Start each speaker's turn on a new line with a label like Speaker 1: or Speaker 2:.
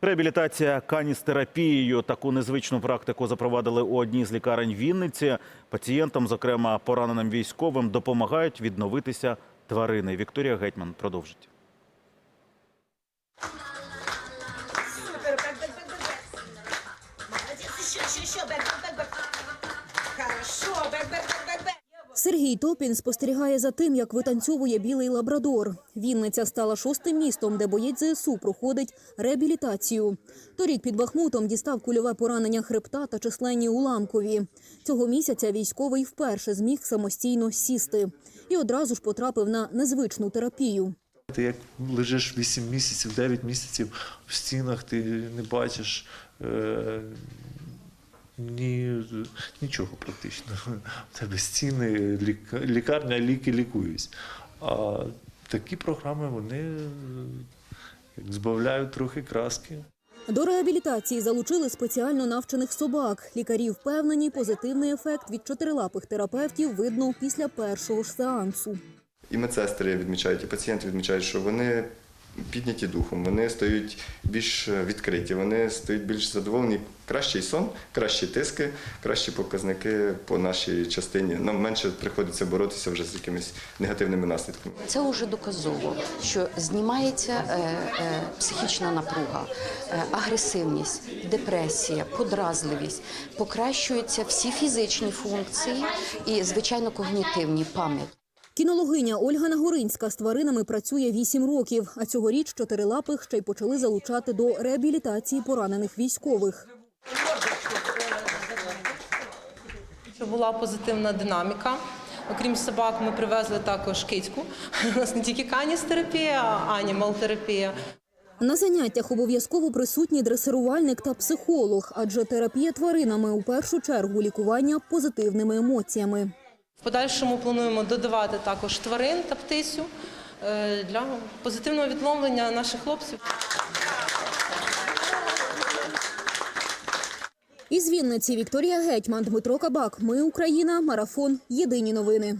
Speaker 1: Реабілітація каністерапією. Таку незвичну практику запровадили у одній з лікарень Вінниці. Пацієнтам, зокрема пораненим військовим, допомагають відновитися тварини. Вікторія Гетьман продовжить.
Speaker 2: Супер, бэк, бэк, бэк, бэк, бэк. Молодец, еще, еще, еще, бэк, бэк, бэк, бэк. Хорошо, бэк, бэк, бэк, бэк, бэк.
Speaker 3: Сергій Топін спостерігає за тим, як витанцьовує білий лабрадор. Вінниця стала шостим містом, де боєць ЗСУ проходить реабілітацію. Торік під Бахмутом дістав кульове поранення хребта та численні уламкові. Цього місяця військовий вперше зміг самостійно сісти і одразу ж потрапив на незвичну терапію.
Speaker 4: Ти як лежиш 8 місяців, 9 місяців в стінах, ти не бачиш е, ні, нічого практично. У тебе стіни, лікарня, ліки лікують. А такі програми вони як збавляють трохи краски.
Speaker 3: До реабілітації залучили спеціально навчених собак. Лікарі впевнені, позитивний ефект від чотирилапих терапевтів видно після першого ж сеансу.
Speaker 5: І медсестри відмічають, і пацієнти відмічають, що вони підняті духом, вони стають більш відкриті, вони стають більш задоволені. Кращий сон, кращі тиски, кращі показники по нашій частині. Нам менше приходиться боротися вже з якимись негативними наслідками.
Speaker 6: Це вже доказово, що знімається е, е, психічна напруга, е, агресивність, депресія, подразливість, покращуються всі фізичні функції і, звичайно, когнітивні пам'ять.
Speaker 3: Кінологиня Ольга Нагоринська з тваринами працює 8 років, а цьогоріч чотирилапих ще й почали залучати до реабілітації поранених військових.
Speaker 7: Була позитивна динаміка. Окрім собак, ми привезли також кицьку. У нас не тільки каністерапія, а анімал-терапія.
Speaker 3: На заняттях обов'язково присутні дресирувальник та психолог, адже терапія тваринами у першу чергу лікування позитивними емоціями.
Speaker 7: В подальшому плануємо додавати також тварин та птицю е, для позитивного відломлення наших хлопців.
Speaker 3: Із Вінниці Вікторія Гетьман, Дмитро Кабак. Ми Україна. Марафон. Єдині новини.